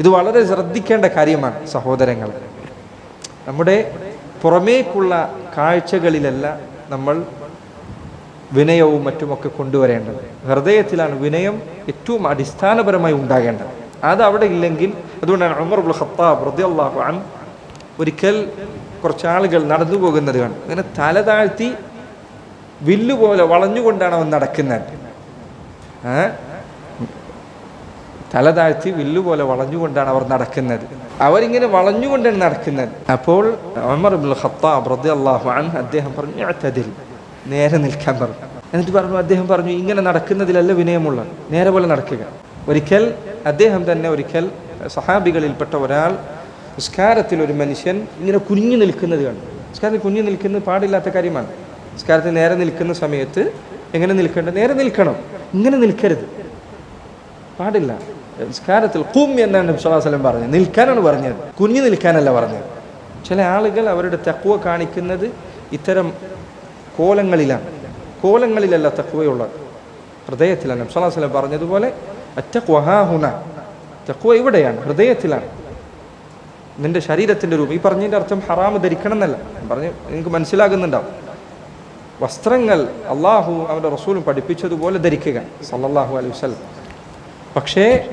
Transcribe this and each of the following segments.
ഇത് വളരെ ശ്രദ്ധിക്കേണ്ട കാര്യമാണ് സഹോദരങ്ങൾ. നമ്മുടെ പുറമേക്കുള്ള കാഴ്ചകളിലല്ല നമ്മൾ വിനയവും മറ്റുമൊക്കെ കൊണ്ടുവരേണ്ടത്. ഹൃദയത്തിലാണ് വിനയം ഏറ്റവും അടിസ്ഥാനപരമായി ഉണ്ടാകേണ്ടത്. അത് അവിടെ ഇല്ലെങ്കിൽ അതുകൊണ്ടാണ് ഉമർ ഉൽ ഖത്താബ് റളിയല്ലാഹു അൻ ഒരിക്കൽ കുറച്ച് ആളുകൾ നടന്നു പോകുന്നത് കാണും അങ്ങനെ തല താഴ്ത്തി വില്ലുപോലെ വളഞ്ഞുകൊണ്ടാണ് അവൻ നടക്കുന്നത്? തല താഴ്ത്തി വില്ലുപോലെ വളഞ്ഞുകൊണ്ടാണ് അവർ നടക്കുന്നത്. അവരിങ്ങനെ വളഞ്ഞുകൊണ്ടാണ് നടക്കുന്നത്. അപ്പോൾ ഖത്താബ് അൻഹു അദ്ദേഹം പറഞ്ഞു. നേരെ നിൽക്കാൻ പറഞ്ഞു. എന്നിട്ട് പറഞ്ഞു അദ്ദേഹം പറഞ്ഞു ഇങ്ങനെ നടക്കുന്നതിലല്ല വിനയമുള്ള നേരെ പോലെ നടക്കുക. ഒരിക്കൽ അദ്ദേഹം തന്നെ ഒരിക്കൽ സഹാബികളിൽപ്പെട്ട ഒരാൾ നിസ്കാരത്തിൽ ഒരു മനുഷ്യൻ ഇങ്ങനെ കുനിഞ്ഞു നിൽക്കുന്നത് കണ്ടു. നിസ്കാരത്തിൽ കുഞ്ഞു നിൽക്കുന്നത് പാടില്ലാത്ത കാര്യമാണ്. നിസ്കാരത്തിൽ നേരെ നിൽക്കുന്ന സമയത്ത് എങ്ങനെ നിൽക്കേണ്ടത് നേരെ നിൽക്കണം. ഇങ്ങനെ നിൽക്കരുത്. പാടില്ല. നിസ്കാരത്തിൽ കും എന്നാണ് വസല്ലം പറഞ്ഞത് നിൽക്കാനാണ് പറഞ്ഞത്. കുഞ്ഞു നിൽക്കാനല്ല പറഞ്ഞത്. ചില ആളുകൾ അവരുടെ തക്കുവ കാണിക്കുന്നത് ഇത്തരം കോലങ്ങളിലാണ്. കോലങ്ങളിലല്ല തക്കുവയുള്ളത് ഹൃദയത്തിലാണ് നബി സ്വല്ലല്ലാഹു അലൈഹി വസല്ലം പറഞ്ഞതുപോലെ അറ്റക്വഹാഹുന തക്കുവ ഇവിടെയാണ് ഹൃദയത്തിലാണ്. നിന്റെ ശരീരത്തിന്റെ രൂപം. ഈ പറഞ്ഞതിന്റെ അർത്ഥം ഹറാമ് ധരിക്കണം എന്നല്ല. പറഞ്ഞ് നിങ്ങൾക്ക് മനസ്സിലാകുന്നുണ്ടാവും. വസ്ത്രങ്ങൾ അള്ളാഹു അവന്റെ റസൂലും പഠിപ്പിച്ചതുപോലെ ധരിക്കുക സല്ലല്ലാഹു അലൈഹി വസല്ലം. പക്ഷേ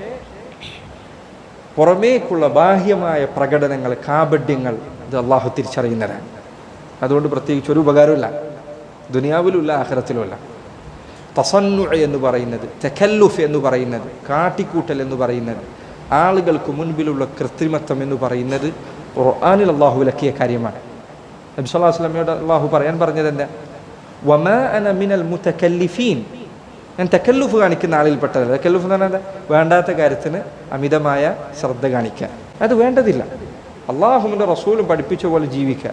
പുറമേക്കുള്ള ബാഹ്യമായ പ്രകടനങ്ങൾ കാപഡ്യങ്ങൾ ഇത് അള്ളാഹു തിരിച്ചറിയുന്നതാണ് അതുകൊണ്ട് പ്രത്യേകിച്ച് ഒരു ഉപകാരമില്ല ദുനിയാവിലുമില്ല ആഖിറത്തിലുമില്ല. തസന്നു എന്ന് പറയുന്നത് തെക്കല്ലുഫ് എന്ന് പറയുന്നത് കാട്ടിക്കൂട്ടൽ എന്ന് പറയുന്നത് ആളുകൾക്ക് മുൻപിലുള്ള കൃത്രിമത്വം എന്ന് പറയുന്നത് ഖുർആാനിൽ അള്ളാഹു വിലക്കിയ കാര്യമാണ്. നബി സല്ലല്ലാഹു അലൈഹി വസല്ലമയോട് അള്ളാഹു പറയാൻ പറഞ്ഞത് എന്താ വമാ അന മിനൽ മുതകല്ലിഫീൻ ഞാൻ തെക്കല്ലുഫ് കാണിക്കുന്ന ആളിൽപ്പെട്ടതല്ല തെക്കല്ലുഫ് എന്ന് പറഞ്ഞാൽ? വേണ്ടാത്ത കാര്യത്തിന് അമിതമായ ശ്രദ്ധ കാണിക്കുക അത് വേണ്ടതില്ല. അള്ളാഹുവിന്റെ റസൂലും പഠിപ്പിച്ച പോലെ ജീവിക്കുക.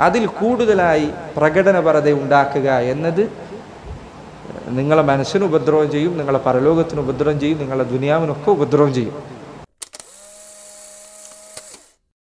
അതിൽ കൂടുതലായി പ്രകടനപരത ഉണ്ടാക്കുക എന്നത് നിങ്ങളെ മനസ്സിന് ഉപദ്രവം ചെയ്യും നിങ്ങളെ പരലോകത്തിന് ഉപദ്രവം ചെയ്യും നിങ്ങളെ ദുനിയാവിനൊക്കെ ഉപദ്രവം ചെയ്യും.